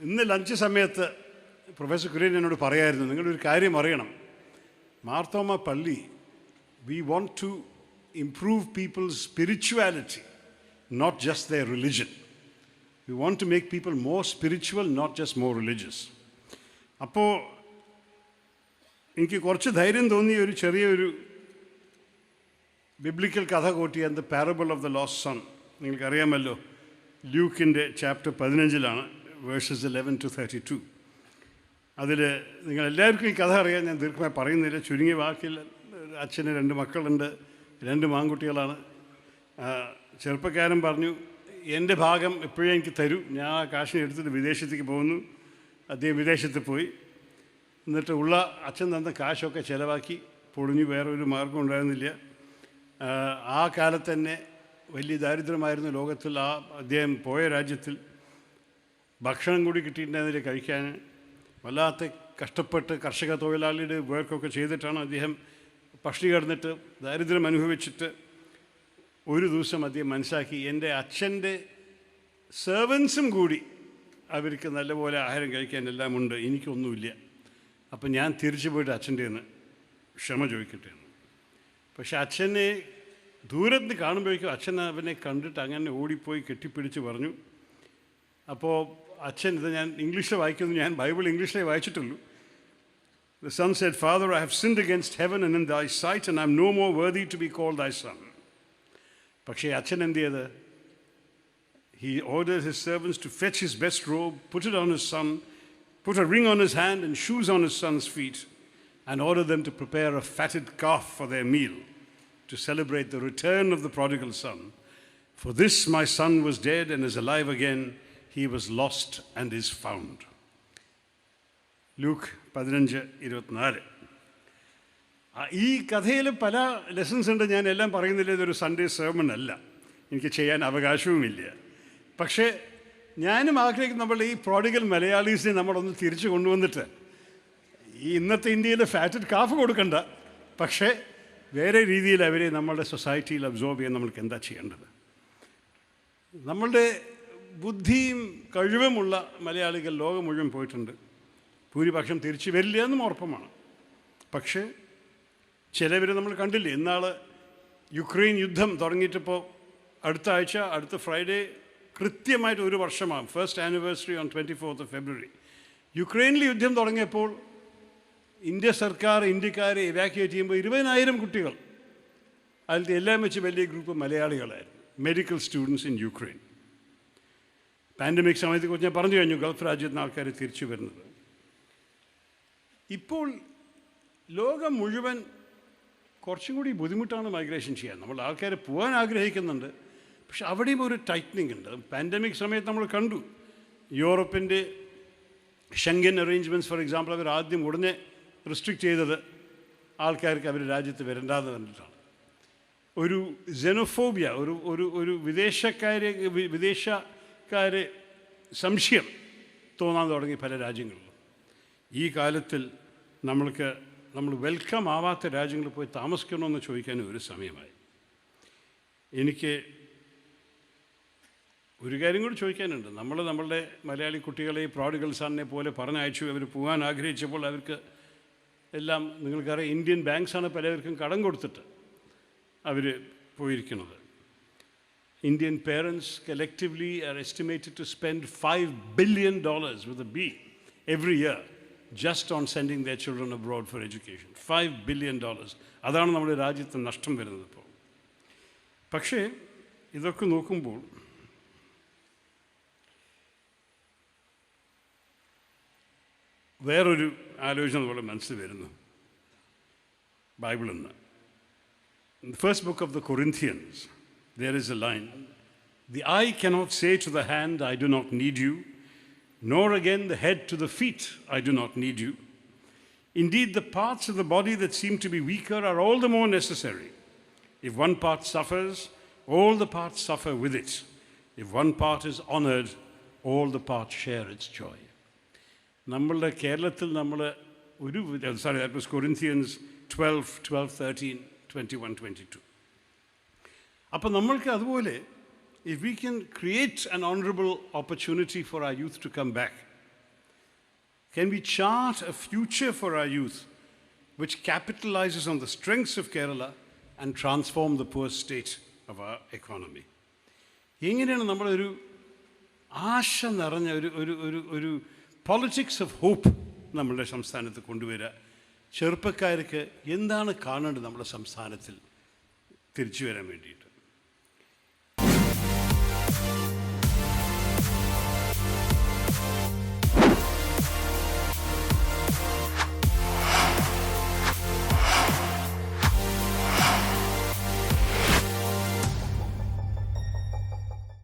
ഇന്ന് ലഞ്ച് സമയത്ത് പ്രൊഫസർ കുര്യൻ എന്നോട് പറയായിരുന്നു നിങ്ങളൊരു കാര്യം അറിയണം. മാർത്തോമ പള്ളി we want to improve people's spirituality not just the religion we want to make people more spiritual not just more religious അപ്പോൾ എനിക്ക് കുറച്ച് ധൈര്യം തോന്നിയ ഒരു ചെറിയൊരു ബിബ്ലിക്കൽ കഥ കൂട്ടിയ the parable of the lost son നിങ്ങൾക്കറിയാമല്ലോ ലൂക്കിന്റെ chapter പതിനഞ്ചിലാണ്. Verses eleven to thirty two അതിൽ നിങ്ങൾ എല്ലാവർക്കും ഈ കഥ അറിയാൻ ഞാൻ ദീർഘമായി പറയുന്നില്ല. ചുരുങ്ങിയ വാക്കിൽ അച്ഛന് രണ്ട് മക്കളുണ്ട് രണ്ട് മാങ്കുട്ടികളാണ് ചെറുപ്പക്കാരൻ പറഞ്ഞു എന്റെ ഭാഗം എപ്പോഴും എനിക്ക് തരൂ. ഞാൻ ആ കാശിനെ എടുത്തിട്ട് വിദേശത്തേക്ക് പോകുന്നു. അദ്ദേഹം വിദേശത്ത് പോയി. എന്നിട്ട് ഉള്ള അച്ഛൻ തന്ന കാശൊക്കെ ചിലവാക്കി. പൊളിഞ്ഞു വേറെ ഒരു മാർഗം ഉണ്ടായിരുന്നില്ല ആ കാലത്ത് തന്നെ വലിയ ദാരിദ്ര്യമായിരുന്നു ലോകത്തിൽ. ആ അദ്ദേഹം പോയ രാജ്യത്തിൽ ഭക്ഷണം കൂടി കിട്ടിയിട്ടുണ്ടായിരുന്നില്ല കഴിക്കാൻ വല്ലാത്ത കഷ്ടപ്പെട്ട് കർഷക തൊഴിലാളിയുടെ വർക്കൊക്കെ ചെയ്തിട്ടാണ് അദ്ദേഹം പഷ്ടി കിടന്നിട്ട് ദാരിദ്ര്യം അനുഭവിച്ചിട്ട് ഒരു ദിവസം അദ്ദേഹം മനസ്സിലാക്കി എന്റെ അച്ഛന്റെ സെർവൻസും കൂടി അവർക്ക് നല്ലപോലെ ആഹാരം കഴിക്കാൻ എല്ലാം ഉണ്ട് എനിക്കൊന്നുമില്ല. അപ്പം ഞാൻ തിരിച്ചു പോയിട്ട് അച്ഛന്റെ നിന്ന് ക്ഷമ ചോദിക്കട്ടെ പക്ഷെ അച്ഛനെ ദൂരത്ത് കാണുമ്പോഴേക്കും അച്ഛൻ അവനെ കണ്ടിട്ട് അങ്ങനെ ഓടിപ്പോയി കെട്ടിപ്പിടിച്ച് പറഞ്ഞു. അപ്പോൾ അച്ഛൻ ഇത് ഞാൻ ഇംഗ്ലീഷിൽ വായിക്കുന്നു ഞാൻ ബൈബിൾ ഇംഗ്ലീഷിലേ വായിച്ചിട്ടുള്ളൂ The son said, Father, I have sinned against heaven and in thy sight, and I am no more worthy to be called thy son. പക്ഷേ അച്ഛൻ എന്ത് ചെയ്ത് He ordered his servants to fetch his best robe, put it on his son, put a ring on his hand and shoes on his son's feet, and ordered them to prepare a fatted calf for their meal to celebrate the return of the prodigal son. For this my son was dead and is alive again, He was lost and is found Luke പതിനഞ്ച് ഇരുപത്തിനാല്. ഈ കഥയിൽ പല lessons ഉണ്ട്. ഞാൻ എല്ലാം പറയുന്നില്ല. ഇതൊരു സൺഡേ സെർമൺ അല്ല. എനിക്ക് ചെയ്യാൻ അവകാശവുമില്ല. പക്ഷേ ഞാനും ആഗ്രഹിക്കുന്ന നമ്മൾ ഈ പ്രോഡിഗൽ മലയാളീസിനെ നമ്മളൊന്ന് തിരിച്ചു കൊണ്ടുവന്നിട്ട്. ഈ ഇന്നത്തെ ഇന്ത്യയിൽ ഫാറ്റഡ് കാഫ് കൊടുക്കണ്ട. പക്ഷേ വേറെ രീതിയിൽ അവരെ നമ്മളുടെ സൊസൈറ്റിയിൽ അബ്സോർബ് ചെയ്യാൻ നമ്മൾക്ക് എന്താ ചെയ്യേണ്ടത്? നമ്മളുടെ ബുദ്ധിയും കഴിവുമുള്ള മലയാളികൾ ലോകം മുഴുവൻ പോയിട്ടുണ്ട്. ഭൂരിപക്ഷം തിരിച്ചു വരില്ല എന്നും ഉറപ്പമാണ്. പക്ഷേ ചിലവർ നമ്മൾ കണ്ടില്ലേ ഇന്നാൾ യുക്രൈൻ യുദ്ധം തുടങ്ങിയിട്ടിപ്പോൾ അടുത്ത ആഴ്ച അടുത്ത ഫ്രൈഡേ കൃത്യമായിട്ട് ഒരു വർഷമാണ് first anniversary on twenty fourth February യുക്രൈനിൽ യുദ്ധം തുടങ്ങിയപ്പോൾ ഇന്ത്യ സർക്കാർ ഇന്ത്യക്കാരെ ഇവാക്യുവേറ്റ് ചെയ്യുമ്പോൾ ഇരുപതിനായിരം കുട്ടികൾ. അതിലത്തെ എല്ലാം വെച്ച് വലിയ group മലയാളികളായിരുന്നു. Medical students in Ukraine pandemic സമയത്തെക്കുറിച്ച് ഞാൻ പറഞ്ഞു കഴിഞ്ഞു ഗൾഫ് രാജ്യത്ത് നിന്ന് ആൾക്കാർ തിരിച്ചു വരുന്നത്. ഇപ്പോൾ ലോകം മുഴുവൻ കുറച്ചും കൂടി ബുദ്ധിമുട്ടാണ് മൈഗ്രേഷൻ ചെയ്യാൻ. നമ്മൾ ആൾക്കാർ പോകാൻ ആഗ്രഹിക്കുന്നുണ്ട് പക്ഷെ അവിടെയും ഒരു ടൈറ്റനിങ് ഉണ്ട്. പാൻഡമിക് സമയത്ത് നമ്മൾ കണ്ടു യൂറോപ്പിന്റെ ഷെങ്കൻ അറേഞ്ച്മെന്റ്സ് ഫോർ എക്സാമ്പിൾ അവർ ആദ്യം ഉടനെ റിസ്ട്രിക്റ്റ് ചെയ്തത് ആൾക്കാർക്ക് അവർ രാജ്യത്ത് വരണ്ടാന്ന് പറഞ്ഞിട്ടാണ് ഒരു ജെനോഫോബിയ ഒരു ഒരു ഒരു വിദേശക്കാരെ വി- വിദേശക്കാരെ സംശയം തോന്നാൻ തുടങ്ങി പല രാജ്യങ്ങളിലും. ഈ കാലത്തിൽ നമ്മൾക്ക് നമ്മൾ വെൽക്കം ആവാത്ത രാജ്യങ്ങളിൽ പോയി താമസിക്കണമെന്ന് ചോദിക്കാൻ ഒരു സമയമായി. എനിക്ക് ഒരു കാര്യം കൂടി ചോദിക്കാനുണ്ട്. നമ്മൾ നമ്മളുടെ മലയാളി കുട്ടികളെ പ്രോഡിഗൽ സണ്ണിനെ പോലെ പറഞ്ഞയച്ചു അവർ പോകാൻ ആഗ്രഹിച്ചപ്പോൾ അവർക്ക് എല്ലാം നിങ്ങൾക്കറിയാം ഇന്ത്യൻ ബാങ്ക്സാണ് പലവർക്കും കടം കൊടുത്തിട്ട് അവർ പോയിരിക്കുന്നത്. Indian parents collectively are estimated to spend $5 billion with a B every year just on sending their children abroad for education. $5 billion. അതാണ് നമ്മുടെ രാജ്യത്ത് നഷ്ടം വരുന്നത് ഇപ്പോൾ പക്ഷേ ഇതൊക്കെ നോക്കുമ്പോൾ വേറൊരു ആലോചന നമ്മുടെ മനസ്സിൽ വരുന്നു ബൈബിളിൽ നിന്ന് first book of the Corinthians, there is a line The eye cannot say to the hand, I do not need you, nor again the head to the feet, I do not need you. Indeed, the parts of the body that seem to be weaker are all the more necessary. If one part suffers, all the parts suffer with it. If one part is honored, all the parts share its joy. നമ്മളുടെ കേരളത്തിൽ നമ്മൾ ഒരു sorry that was Corinthians twelve twelve thirteen twenty one twenty two അപ്പോൾ നമ്മൾക്ക് അതുപോലെ if we can create an honourable opportunity for ആ youth to come back Can we chart a future for our youth which capitalizes on the strengths of Kerala and transform the poor state of our economy? എങ്ങനെയാണ് നമ്മളൊരു ആശ നിറഞ്ഞ ഒരു ഒരു ഒരു ഒരു politics of hope നമ്മളുടെ സംസ്ഥാനത്ത് കൊണ്ടുവരിക ചെറുപ്പക്കാർക്ക് എന്താണ് കാണേണ്ടത് നമ്മുടെ സംസ്ഥാനത്തിൽ തിരിച്ചു വരാൻ വേണ്ടിയിട്ട്